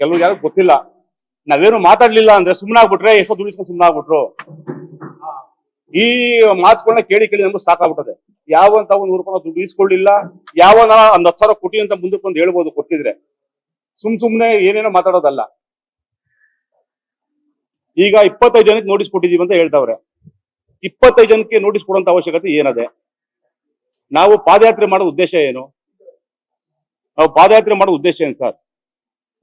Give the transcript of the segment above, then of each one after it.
ಕೆಲವ್ರು ಯಾರು ಗೊತ್ತಿಲ್ಲ. ನಾವೇನು ಮಾತಾಡ್ಲಿಲ್ಲ ಅಂದ್ರೆ ಸುಮ್ಮನಾಗ್ಬಿಟ್ರೆ ಎಷ್ಟೋ ದುಡಿಸ್ಕೊಂಡು ಸುಮ್ಮನಾಗ್ಬಿಟ್ರು ಈ ಮಾತುಗಳನ್ನ ಕೇಳಿ ಕೇಳಿ ನಮ್ಗೆ ಸಾಕಾಗ್ಬಿಟ್ಟದೆ. ಯಾವಂತ ಒಂದು ನೂರು ರೂಪಾಯಿ ದುಡ್ಡು ಇಸ್ಕೊಳ್ಳಿಲ್ಲ, ಯಾವನ ಒಂದ್ ಹತ್ತು ಸಾವಿರ ಕೊಟ್ಟಿ ಅಂತ ಮುಂದಕ್ಕೆ ಬಂದು ಹೇಳ್ಬೋದು ಕೊಟ್ಟಿದ್ರೆ. ಸುಮ್ ಸುಮ್ನೆ ಏನೇನೋ ಮಾತಾಡೋದಲ್ಲ. ಈಗ ಇಪ್ಪತ್ತೈದು ಜನಕ್ಕೆ ನೋಟಿಸ್ ಕೊಟ್ಟಿದೀವಿ ಅಂತ ಹೇಳ್ತಾವ್ರೆ. ಇಪ್ಪತ್ತೈದು ಜನಕ್ಕೆ ನೋಟಿಸ್ ಕೊಡುವಂತ ಅವಶ್ಯಕತೆ ಏನದೆ? ನಾವು ಪಾದಯಾತ್ರೆ ಮಾಡೋ ಉದ್ದೇಶ ಏನು? ನಾವು ಪಾದಯಾತ್ರೆ ಮಾಡೋ ಉದ್ದೇಶ ಏನು ಸರ್?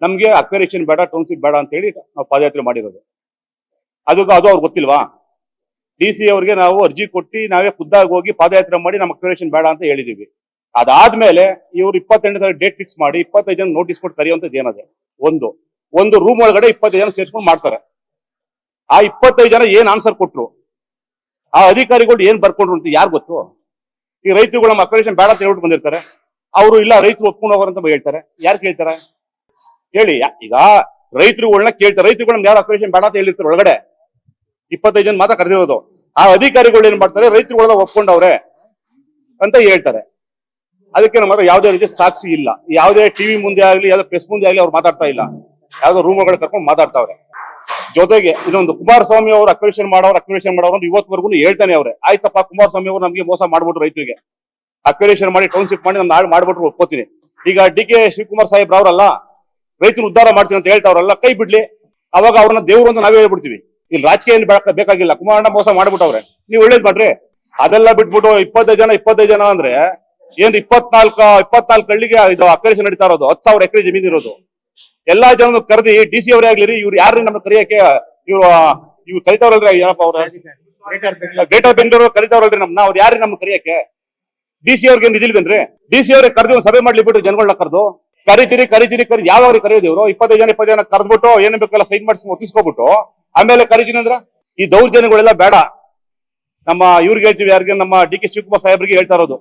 ನಮ್ಗೆ ಅಕ್ವೇರೇಷನ್ ಬೇಡ ಟೌನ್ಶಿಪ್ ಬೇಡ ಅಂತ ಹೇಳಿ ನಾವು ಪಾದಯಾತ್ರೆ ಮಾಡಿರೋದು. ಅದಕ್ಕೆ ಅದು ಅವ್ರಿಗೆ ಗೊತ್ತಿಲ್ವಾ? ಡಿ ಸಿ ಅವ್ರಿಗೆ ನಾವು ಅರ್ಜಿ ಕೊಟ್ಟು ನಾವೇ ಖುದ್ದಾಗಿ ಹೋಗಿ ಪಾದಯಾತ್ರೆ ಮಾಡಿ ನಮ್ಮ ಅಕ್ವೇರೇಷನ್ ಬೇಡ ಅಂತ ಹೇಳಿದೀವಿ. ಅದಾದ್ಮೇಲೆ ಇವ್ರು ಇಪ್ಪತ್ತೆಂಟು ತಾರೀಕು ಡೇಟ್ ಫಿಕ್ಸ್ ಮಾಡಿ ಇಪ್ಪತ್ತೈದು ಜನ ನೋಟಿಸ್ ಕೊಟ್ಟು ಕರೆಯುವಂಥದ್ದು ಏನದೆ? ಒಂದು. ಒಂದು ರೂಮ್ ಒಳಗಡೆ ಇಪ್ಪತ್ತೈದು ಜನ ಸೇರ್ಸ್ಕೊಂಡು ಮಾಡ್ತಾರೆ. ಆ ಇಪ್ಪತ್ತೈದು ಜನ ಏನ್ ಆನ್ಸರ್ ಕೊಟ್ರು? ಆ ಅಧಿಕಾರಿಗಳು ಏನ್ ಬರ್ಕೊಂಡ್ರು ಅಂತ ಯಾರು ಗೊತ್ತು? ಈ ರೈತರುಗಳು ನಮ್ಮ ಅಕ್ವೇರೇಷನ್ ಬೇಡ ಅಂತ ಹೇಳ್ಬಿಟ್ಟು ಬಂದಿರ್ತಾರೆ. ಅವರು ಇಲ್ಲ, ರೈತರು ಒಪ್ಕೊಂಡು ಹೋಗೋರು ಅಂತ ಹೇಳ್ತಾರೆ. ಯಾರು ಕೇಳ್ತಾರೆ? ಹೇಳಿ ಈಗ ರೈತರುಗಳನ್ನ ಕೇಳ್ತಾರೆ. ರೈತರುಗಳನ್ನ ಯಾರು ಆಪರೇಷನ್ ಬೇಡ ಅಂತ ಹೇಳಿರ್ತಾರೆ ಒಳಗಡೆ. ಇಪ್ಪತ್ತೈದು ಜನ ಮಾತ್ರ ಕರೆದಿರೋದು. ಆ ಅಧಿಕಾರಿಗಳು ಏನ್ ಮಾಡ್ತಾರೆ? ರೈತರುಗಳ ಒಪ್ಕೊಂಡವ್ರೆ ಅಂತ ಹೇಳ್ತಾರೆ. ಅದಕ್ಕೆ ನಮ್ಮ ಯಾವುದೇ ರೀತಿ ಸಾಕ್ಷಿ ಇಲ್ಲ. ಯಾವುದೇ ಟಿವಿ ಮುಂದೆ ಆಗ್ಲಿ, ಯಾವ್ದೋ ಪ್ರೆಸ್ ಮುಂದೆ ಆಗ್ಲಿ ಅವ್ರು ಮಾತಾಡ್ತಾ ಇಲ್ಲ. ಯಾವ್ದೋ ರೂಮ್ಗಳು ಕರ್ಕೊಂಡು ಮಾತಾಡ್ತಾವ್ರೆ. ಜೊತೆಗೆ ಇನ್ನೊಂದು ಕುಮಾರಸ್ವಾಮಿ ಅವರು ಅಕ್ವೇಷನ್ ಮಾಡೋರು ಅಕ್ವೇಷನ್ ಮಾಡೋರು ಅಂತ ಇವತ್ವರೆಗೂ ಹೇಳ್ತಾನೆ ಅವ್ರೆ. ಆಯ್ತಪ್ಪ, ಕುಮಾರಸ್ವಾಮಿ ಅವರು ನಮಗೆ ಮೋಸ ಮಾಡ್ಬಿಟ್ರು ರೈತರಿಗೆ. ಅಕ್ವೇಷನ್ ಮಾಡಿ ಟೌನ್ಶಿಪ್ ಮಾಡಿ, ನಾನು ಹಾಳು ಮಾಡ್ಬಿಟ್ರು ಒಪ್ಕೋತೀನಿ. ಈಗ ಡಿ ಕೆ ಶಿವಕುಮಾರ್ ಸಾಹೇಬ್ ಅವರಲ್ಲ ರೈತರು ಉದ್ಧಾರ ಮಾಡ್ತೀನಿ ಅಂತ ಹೇಳ್ತಾವ್ರಲ್ಲ, ಕೈ ಬಿಡ್ಲಿ. ಅವಾಗ ಅವ್ರನ್ನ ದೇವ್ರು ಅಂತ ನಾವೇ ಹೇಳ್ಬಿಡ್ತೀವಿ. ಇಲ್ಲಿ ರಾಜಕೀಯ ಬೇಕಾಗಿಲ್ಲ, ಕುಮಾರಣ್ಣ ಮೋಸ ಮಾಡ್ಬಿಟ್ಟವ್ರೆ. ನೀವು ಒಳ್ಳೇದ್ ಮಾಡ್ರಿ. ಅದೆಲ್ಲ ಬಿಟ್ಬಿಟ್ಟು ಇಪ್ಪತ್ತೈದು ಜನ ಇಪ್ಪತ್ತೈದು ಜನ ಅಂದ್ರೆ ಏನ್ ಇಪ್ಪತ್ನಾಲ್ಕ, ಇಪ್ಪತ್ನಾಲ್ಕು ಹಳ್ಳಿಗೆ ಇದು ಅಕ್ರೇಷನ್ ನಡೀತಾ ಇರೋದು, ಹತ್ತು ಸಾವಿರ ಎಕರೆ ಜಮೀನು ಇರೋದು. ಎಲ್ಲಾ ಜನ ಕರೆದಿ, ಡಿ ಸಿ ಅವರೇ ಆಗ್ಲಿ ಇವ್ರು ಯಾರು ನಮ್ಮ ಕರೆಯಕ್ಕೆ, ಇವ್ರು ಇವ್ರು ಕರಿತಾವ್ರಲ್ರಿ ಏನಪ್ಪ ಅವ್ರ. ಗ್ರೇಟರ್ ಬೆಂಗಳೂರು ಕರಿತಾವ್ರಲ್ರಿ ನಮ್ನ, ಅವ್ರು ಯಾರು ನಮ್ಮ ಕರಿಯಕ್ಕೆ? ಡಿ ಸಿ ಅವ್ರಿಗೆ ನಿಧಿಲ್ವೇನ್ರಿ ಡಿ ಸಿ ಅವ್ರಿಗೆ ಕರೆದು ಒಂದು ಸಭೆ ಮಾಡ್ಲಿ ಬಿಟ್ಟು ಜನಗಳನ್ನ ಕರೆದು? ಕರಿತೀರಿ ಕರಿತೀರಿ, ಕರಿ. ಯಾವಾಗ ಕರೆಯೋದು ಇವರು ಇಪ್ಪತ್ತೈದು ಜನ ಇಪ್ಪತ್ತು ಜನ ಕರೆದ್ಬಿಟ್ಟು ಏನ್ ಬೇಕಲ್ಲ ಸೈನ್ ಮಾಡಿಸಿ ಒತ್ತಿಸ್ಕೊಬಿಟ್ಟು, ಆಮೇಲೆ ಕರಿತೀನಿ ಅಂದ್ರ ಈ ದೌರ್ಜನ್ಯಗಳೆಲ್ಲ ಬೇಡ. ನಮ್ಮ ಇವ್ರಿಗೆ ಹೇಳ್ತೀವಿ, ಯಾರಿಗೆ? ನಮ್ಮ ಡಿ ಕೆ ಶಿವಕುಮಾರ್ ಸಾಹೇಬ್ರಿಗೆ ಹೇಳ್ತಾ ಇರೋದು.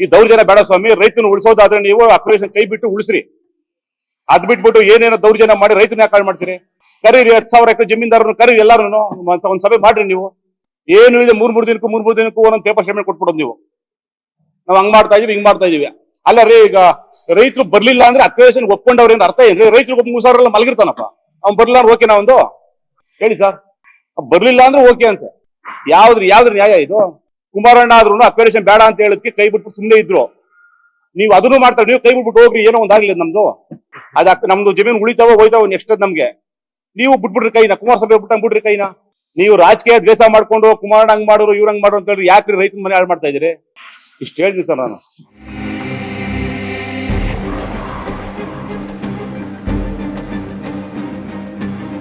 ಈ ದೌರ್ಜನ್ಯ ಬೇಡ ಸ್ವಾಮಿ, ರೈತನ ಉಳಿಸೋದಾದ್ರೆ ನೀವು ಆಪರೇಷನ್ ಕೈ ಬಿಟ್ಟು ಉಳಿಸ್ರಿ. ಅದ್ ಬಿಟ್ಬಿಟ್ಟು ಏನೇನೋ ದೌರ್ಜನ್ಯ ಮಾಡಿ ರೈತನ ಯಾಕೆ ಮಾಡ್ತೀರಿ. ಕರೀರಿ, ಹತ್ತು ಸಾವಿರ ಎಕರೆ ಜಮೀನ್ದಾರನು ಕರೀರಿ ಎಲ್ಲಾರು ಒಂದ್ ಸಭೆ ಮಾಡ್ರಿ ನೀವು. ಏನು ಇದೆ ಮೂರ್ ಮೂರ್ ದಿನಕ್ಕೂ, ಮೂರ್ ಮೂರ್ ದಿನಕ್ಕೂ ಒಂದೊಂದು ಪೇಪರ್ ಸ್ಟೇಟ್ಮೆಂಟ್ ಕೊಟ್ಬಿಡೋದು ನೀವು. ನಾವು ಹಂಗ್ ಮಾಡ್ತಾ ಇದೀವಿ, ಹಿಂಗ್ ಮಾಡ್ತಾ ಇದೀವಿ. ಅಲ್ಲ ರೀ, ಈಗ ರೈತರು ಬರ್ಲಿಲ್ಲ ಅಂದ್ರೆ ಅಕ್ವೇಷನ್ ಒಪ್ಕೊಂಡವ್ರ ಅಂತ ಅರ್ಥ ಏನ್ರಿ ರೈತರು ಒಬ್ಬ ಸಾವಿರ ಮಲಗಿರ್ತಾನಪ್ಪ. ಅವ್ನ್ ಬರ್ಲಿಲ್ಲ ಅಂದ್ರೆ ಓಕೆನಾ ಒಂದು ಹೇಳಿ ಸರ್ ಬರ್ಲಿಲ್ಲ ಅಂದ್ರೆ ಓಕೆ ಅಂತ. ಯಾವ್ದ್ರ ಯಾವ್ದ್ರ ನ್ಯಾಯ ಇದು? ಕುಮಾರಣ್ಣ ಆದ್ರೂ ಅಕ್ವೇಷನ್ ಬೇಡ ಅಂತ ಹೇಳೋದಕ್ಕೆ ಕೈ ಬಿಟ್ಬಿಟ್ಟು ಸುಮ್ಮನೆ ಇದ್ರು. ನೀವು ಅದನ್ನು ಮಾಡ್ತಾರೆ ನೀವು ಕೈ ಬಿಟ್ಬಿಟ್ಟು ಹೋಗ್ರಿ, ಏನೋ ಒಂದಾಗ್ಲಿ ನಮ್ದು. ಅದ ನಮ್ದು ಜಮೀನು ಉಳಿತಾವ, ಹೋಯ್ತಾವ ನೆಕ್ಸ್ಟ್ ನಮ್ಗೆ. ನೀವು ಬಿಟ್ಬಿಟ್ರಿ ಕೈನ ಸಭೆ ಬಿಟ್ಟಂಗ್ ಬಿಡ್ರಿ ಕೈನ. ನೀವು ರಾಜಕೀಯ ದ್ವೇಷ ಮಾಡ್ಕೊಂಡು ಕುಮಾರಣ್ಣ ಹಂಗ್ ಮಾಡೋರು, ಇವ್ರ ಹಂಗ್ ಮಾಡೋರು ಅಂತ ಹೇಳಿ ಯಾಕ್ರಿ ರೈತನ ಮನೆ ಹಾಳು ಮಾಡ್ತಾ ಇದೀರಿ ಇಷ್ಟು ಹೇಳ್ತೀನಿ ಸರ್ ನಾನು.